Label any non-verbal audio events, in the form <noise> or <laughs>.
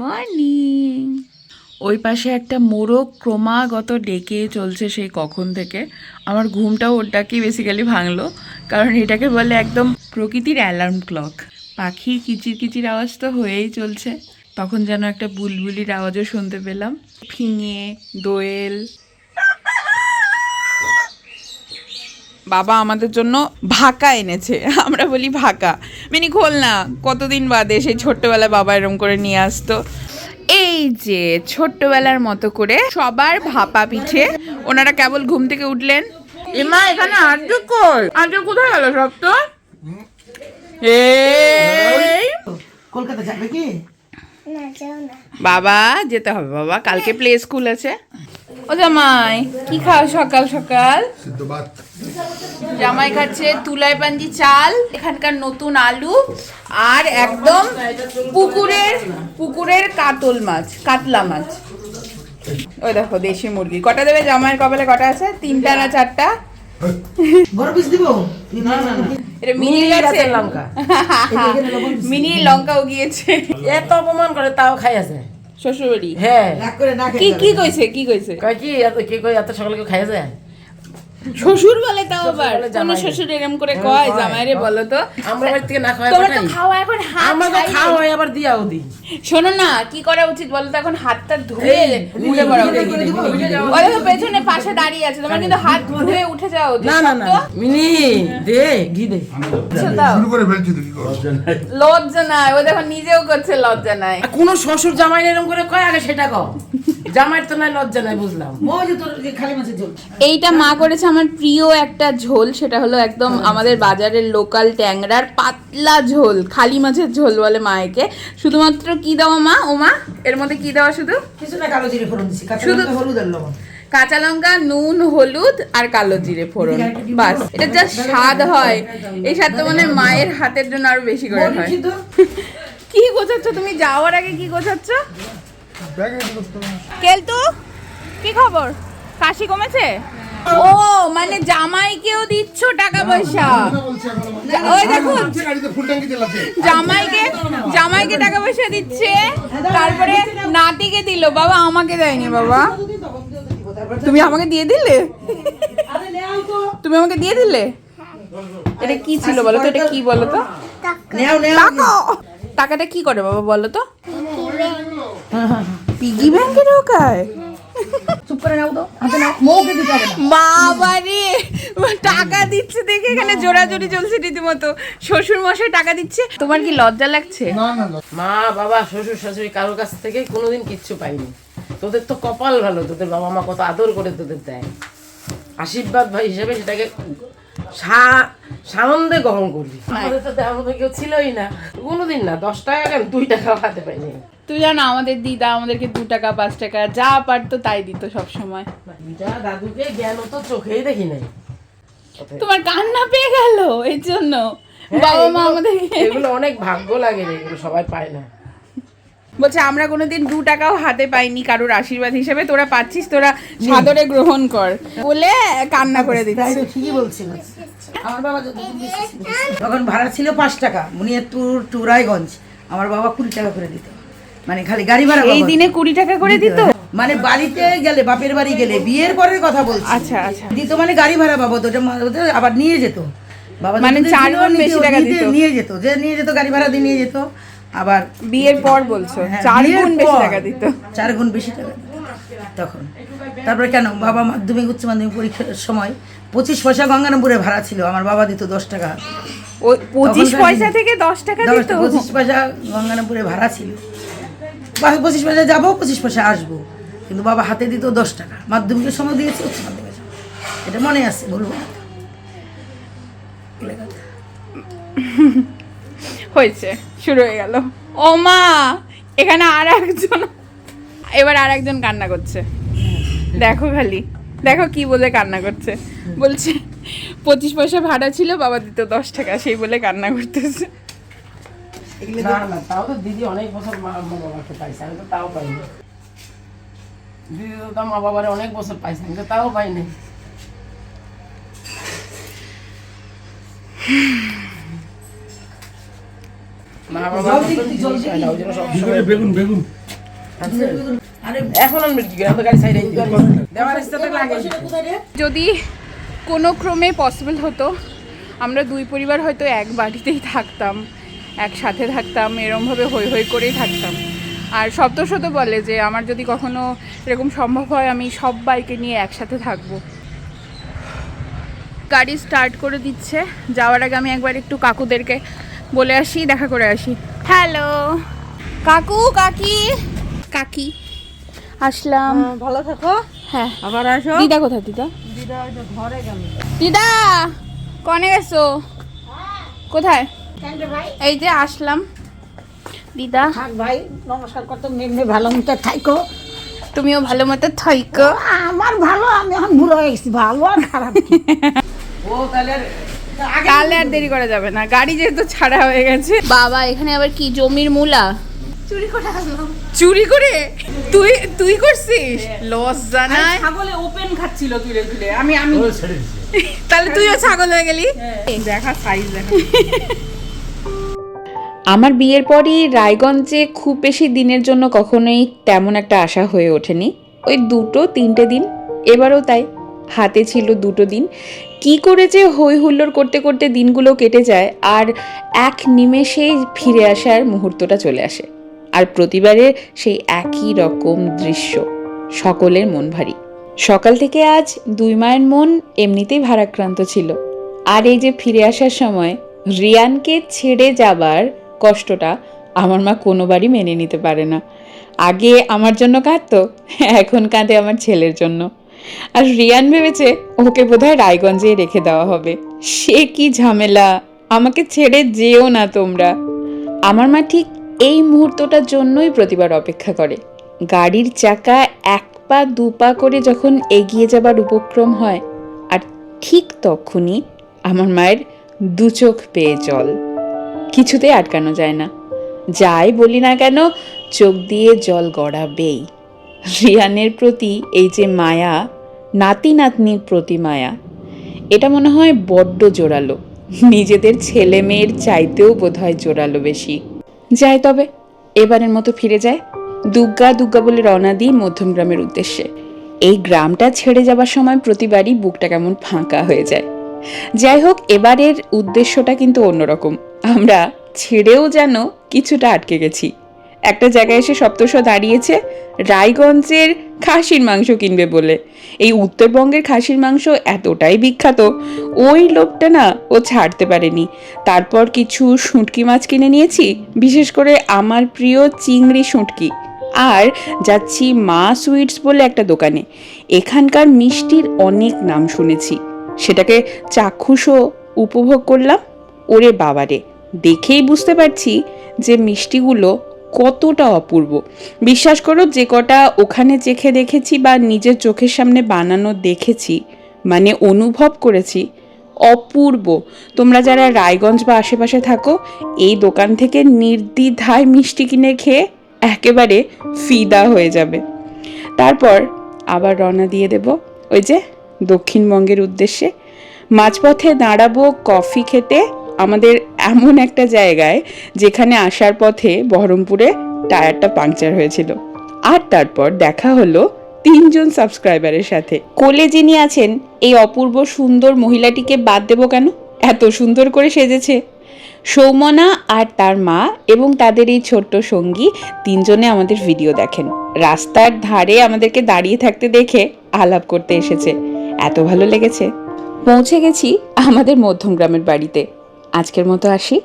Morning. ওই পাশে একটা মোরগ ক্রমাগত ডেকে চলছে সেই কখন থেকে। আমার ঘুমটাও ওর ডাকেই বেসিক্যালি ভাঙলো, কারণ এটাকে বলে একদম প্রকৃতির অ্যালার্ম ক্লক পাখির কিচির কিচির আওয়াজ তো হয়েই চলছে। তখন যেন একটা বুলবুলির আওয়াজও শুনতে পেলাম। ফিঙে, দোয়েল বাবা আমাদের জন্য ভাকা এনেছে। <laughs> আমরা বলি ভাকা। মিনি খোল না কতদিন বাদে সেই ছোট্টবেলায় বাবা এরম করে নিয়ে আসতো। এই যে ছোট্টবেলার মতো করে সবার ভাপা পিঠে ওনারা কেবল ঘুম থেকে উঠলেন। এমা এখানে আর্য কই? কোথায় গেল সব তো? কলকাতা যাবে কি? বাবা যেতে হবে বাবা কালকে প্লে স্কুল আছে। ও জামাই কি খাও সকাল সকাল? জামাই খাচ্ছে তুলাই পাঞ্জি চাল এখানকার নতুন আলু আর একদম পুকুরের পুকুরের কাতল মাছ কাতলা মাছ। ওই দেখো দেশি মুরগি। কটা দেবে জামাইয়ের কপালে? কটা আছে? তিনটা না চারটা? মিনি লঙ্কা। <laughs> উগিয়েছে এত অপমান করে তাও খাই আছে। শ্বশুরবাড়ি? হ্যাঁ। রাগ করে না কি কি কইছে কি কইছে? কয় কি এত কি কই এত সকালে কেউ খাই আছে শ্বশুর বলে তাও আবার। কোন শ্বশুর এরম করে কয়? জামাইরে বলো তো। আমরা বাড়ি থেকে না খাওয়া তোমরা তো খাওয়া এখন হাত আমরা তো খাওয়া হয় আবার দিয়াও দিই। শোনো না কি করা উচিত বলো তো? এখন হাতটা ধুয়ে উঠে পড়া। যাও। দেখো পেছনে পাশে দাঁড়িয়ে আছে। তোমার কিন্তু হাত ধুয়ে উঠে উচিত না না না মিনি দে ঘি দে। আচ্ছা, শুরু করে ফেলছি কি করো লজ্জা নাই। ও দেখো নিজেও করছে লজ্জা নাই। আর কোনো শ্বশুর জামাই এরকম করে কয়? আগে সেটা কও। জামাইয়ের তো নাই লজ্জা নাই বুঝলাম। ওই যে তোর খালি মাছের ঝোল। এইটা মা করেছে আমার প্রিয় একটা ঝোল সেটা হলো একদম আমাদের বাজারের লোকাল ট্যাংরার পাতলা ঝোল খালি মাছের ঝোল বলে মায়েকে শুধুমাত্র কি দেওয়া মা? ও মা এর মধ্যে কি দেওয়া শুধু? কিছু না কালো জিরে ফোড়ন দিছি। কাঁচা শুধু- লঙ্কা হলুদ আর লবণ। কাঁচা লঙ্কা নুন হলুদ আর কালো জিরে ফোড়ন। বাস এটা যা স্বাদ হয়। এই স্বাদটা মানে মায়ের হাতের জন্য আরও বেশি করে হয়। <laughs> কি গোছাচ্ছ? তুমি যাওয়ার আগে কি গোছাচ্ছ? কেলতু কি খবর? কাশি কমেছে? ও মানে জামাইকেও দিচ্ছ টাকা পয়সা? ওই দেখুন গাড়িতে ফুল ট্যাঙ্কি তেল আছে। জামাইকে জামাইকে টাকা পয়সা দিচ্ছে তারপরে নাতিকে দিল। বাবা আমাকে দেয়নি বাবা। তুমি আমাকে দিয়ে দিলে? তুমি আমাকে দিয়ে দিলে? এটা কি ছিল বলো তো? এটা কি বলো তো? নেও নেও টাকা। টাকাটা কি করে বাবা বলো তো? পিগি ব্যাংকে ঢোকায়? চুপ করে নাও তো হাতে নাও মৌকে দিতে হবে বাবা রে টাকা দিচ্ছে দেখে এখানে জোরাজোরি চলছে রীতিমতো। শ্বশুর মশাই টাকা দিচ্ছে তোমার কি লজ্জা লাগছে? না না না। মা বাবা শ্বশুর শাশুড়ি কারোর কাছ থেকে কোনোদিন কিচ্ছু পাইনি। তোদের তো কপাল ভালো তোদের বাবা মা কত আদর করে তোদের দেয়। আশীর্বাদ ভাই হিসেবে সেটাকে সা- সানন্দে গ্রহণ করবি। আমাদের তো দেওয়ার মতো কেউ ছিলই না। কোনোদিন না দশ টাকা কেন? দুই টাকা হাতে পাইনি। তুই জানো আমাদের দিদা আমাদেরকে দু টাকা পাঁচ টাকা যা পারতো তাই দিত সব সময় দুইটা দাদুকে জ্ঞান তো চোখেই দেখি নাই। তোমার কান্না পেয়ে গেল এর জন্য? হ্যাঁ, বাবা মা আমাদের এগুলো অনেক ভাগ্য লাগে রে এগুলো সবাই পায় না। বলছে আমরা কোনোদিন দু টাকাও হাতে পাইনি কারোর আশীর্বাদ হিসেবে। তোরা পাচ্ছিস তোরা সাদরে গ্রহণ কর। বলে কান্না করে দিচ্ছে। ঠিকই বলছিল। আমার বাবা তখন ভাড়া ছিল পাঁচ টাকা বুনিয়াদপুর টু রায়গঞ্জ আমার বাবা কুড়ি টাকা করে দিত। মানে খালি গাড়ি ভাড়া এই দিনে কুড়ি টাকা করে দিত মানে বাড়িতে গেলে বাপের বাড়ি গেলে বিয়ের পরের কথা বলছি। আচ্ছা আচ্ছা। দিত মানে গাড়ি ভাড়া বাবদ ওটা আবার নিয়ে যেত। বাবা মানে বেশি টাকা দিত। নিয়ে যেত। যে নিয়ে যেত গাড়ি ভাড়া দিয়ে নিয়ে যেত আবার বিয়ের পর বলছো? হ্যাঁ, চার গুণ বেশি টাকা দিত? চার গুণ বেশি টাকা তখন। তারপরে কেন? বাবা মাধ্যমিক উচ্চ মাধ্যমিক পরীক্ষার সময় পঁচিশ পয়সা গঙ্গারামপুরে ভাড়া ছিল। আমার বাবা দিত দশ টাকা। পঁচিশ পয়সা থেকে দশ টাকা দিত? পঁচিশ পয়সা গঙ্গারামপুরে ভাড়া ছিল। পঁচিশ পয়সা যাব, পঁচিশ পয়সা আসব। কিন্তু বাবা হাতে দিত দশ টাকা। মাধ্যমিকের সময় দিয়েছে, উচ্চ মাধ্যমিকের সময়। এটা মনে আছে, বলব হয়েছে, শুরু হয়ে গেল। ও মা, এখানে আর একজন এবার আর একজন কান্না করছে। দেখো খালি, দেখো কি বলে কান্না করছে। বলছে, পঁচিশ পয়সা ভাড়া ছিল, বাবা দিত দশ টাকা, সেই বলে কান্না করতেছে। না না তাও তো দিদি অনেক বছর মা বাবাকে পাইছে আমি তো তাও পাইনি। দিদি তো মা বাবারে অনেক বছর পাইছে আমি তো তাও পাইনি মা বেগুন বেগুন আরে এখন আনবে কি করে? গাড়ি সাইডে দেওয়ার সাথে লাগে। যদি কোনো ক্রমে পসিবল হতো আমরা দুই পরিবার হয়তো এক বাড়িতেই থাকতাম। একসাথে থাকতাম এরমভাবে হই হই করেই থাকতাম। আর সপ্তশত বলে যে আমার যদি কখনো এরকম সম্ভব হয় আমি সব বাইকে নিয়ে একসাথে থাকব। গাড়ি স্টার্ট করে দিচ্ছে। যাওয়ার আগে আমি একবার একটু কাকুদেরকে বলে আসি দেখা করে আসি। হ্যালো কাকু কাকি। কাকি। আসলাম। ভালো থাকো। হ্যাঁ। আবার আসো। দিদা কোথায় দিদা? দিদা ঘরে গেল। দিদা কনে গেছো? কোথায়? এই যে আসলাম। দিদা। ভাই নমস্কার কত এমনি ভালো মতো থাইকো। তুমিও ভালো মতো থাইকো। আমার ভালো আমি এখন বুড়ো হয়ে গেছি ভালো আর খারাপ ও তাহলে তাহলে আর দেরি করা যাবে না গাড়ি যেহেতু ছাড়া হয়ে গেছে। বাবা এখানে আবার কি জমির মূলা? চুরি করে আসলাম চুরি করে? তুই তুই করছিস? লস জানাই। ছাগলে ওপেন খাচ্ছিল তুলে তুলে আমি আমি তাহলে তুইও ছাগল হয়ে গেলি? দেখা সাইজ দেখা। আমার বিয়ের পরই রায়গঞ্জে খুব বেশি দিনের জন্য কখনোই তেমন একটা আশা হয়ে ওঠেনি। ওই দুটো, তিনটে দিন। এবারও তাই, হাতে ছিল দুটো দিন। কি করে যে হই হুল্লোড় করতে করতে দিনগুলো কেটে যায় আর এক নিমেষেই ফিরে আসার মুহূর্তটা চলে আসে। আর প্রতিবারে সেই একই রকম দৃশ্য, সকলের মন ভারী। সকাল থেকে আজ দুই মায়ের মন এমনিতেই ভারাক্রান্ত ছিল। আর এই যে ফিরে আসার সময়, রিয়ানকে ছেড়ে যাবার কষ্টটা আমার মা কোনোবারই মেনে নিতে পারে না। আগে আমার জন্য কাঁদতো, এখন কাঁদে আমার ছেলের জন্য। আর রিয়ান ভেবেছে ওকে বোধহয় রায়গঞ্জে রেখে দেওয়া হবে। সে কি ঝামেলা, আমাকে ছেড়ে যেও না তোমরা। আমার মা ঠিক এই মুহূর্তটার জন্যই প্রতিবার অপেক্ষা করে। গাড়ির চাকা এক পা, দু পা করে যখন এগিয়ে যাবার উপক্রম হয়, আর ঠিক তখনই আমার মায়ের দু চোখ পেয়ে জল। কিছুতেই আটকানো যায় না। যাই বলি না কেন, চোখ দিয়ে জল গড়াবেই। রিয়ানের প্রতি এই যে মায়া নাতি নাতনির প্রতি মায়া, এটা মনে হয় বড্ড জোরালো। নিজেদের ছেলে মেয়ের চাইতেও বোধহয় জোরালো বেশি। যাই তবে, এবারের মতো ফিরে যায় দুগ্গা দুগ্গা বলে রওনা দিই মধ্যমগ্রামের উদ্দেশ্যে। এই গ্রামটা ছেড়ে যাবার সময় প্রতিবারই বুকটা কেমন ফাঁকা হয়ে যায়। যাই হোক, এবারের উদ্দেশ্যটা কিন্তু অন্যরকম। আমরা ছেড়েও যেন কিছুটা আটকে গেছি। একটা জায়গায় এসে সপ্তশ দাঁড়িয়েছে, রায়গঞ্জের খাসির মাংস কিনবে বলে। এই উত্তরবঙ্গের খাসির মাংস এতটাই বিখ্যাত, ওই লোকটা না ও ছাড়তে পারেনি। তারপর কিছু শুঁটকি মাছ কিনে নিয়েছি, বিশেষ করে আমার প্রিয় চিংড়ি শুঁটকি। আর যাচ্ছি মা সুইটস বলে একটা দোকানে। এখানকার মিষ্টির অনেক নাম শুনেছি। সেটাকে চাক্ষুষও উপভোগ করলাম। ওরে বাবারে! দেখেই বুঝতে পারছি যে মিষ্টিগুলো কতটা অপূর্ব। বিশ্বাস করো, যে কটা ওখানে চেখে দেখেছি বা নিজের চোখের সামনে বানানো দেখেছি মানে অনুভব করেছি, অপূর্ব। তোমরা যারা রায়গঞ্জ বা আশেপাশে থাকো, এই দোকান থেকে নির্দ্বিধায় মিষ্টি কিনে খেয়ে একেবারে ফিদা হয়ে যাবে। তারপর আবার রওনা দিয়ে দেব ওই যে দক্ষিণবঙ্গের উদ্দেশ্যে। মাঝপথে দাঁড়াবো কফি খেতে আমাদের এমন একটা জায়গায় যেখানে আসার পথে বহরমপুরে টায়ারটা পাংচার হয়েছিল। আর তারপর দেখা হলো তিনজন সাবস্ক্রাইবারের সাথে। কোলে যিনি আছেন, এই অপূর্ব সুন্দর মহিলাটিকে বাদ দেবো কেন? এত সুন্দর করে সেজেছে। সৌমনা আর তার মা এবং তাদের এই ছোট্ট সঙ্গী তিনজনে আমাদের ভিডিও দেখেন। রাস্তার ধারে আমাদেরকে দাঁড়িয়ে থাকতে দেখে আলাপ করতে এসেছে। এত ভালো লেগেছে। পৌঁছে গেছি আমাদের মধ্যমগ্রামের বাড়িতে। আজকের মতো আসি।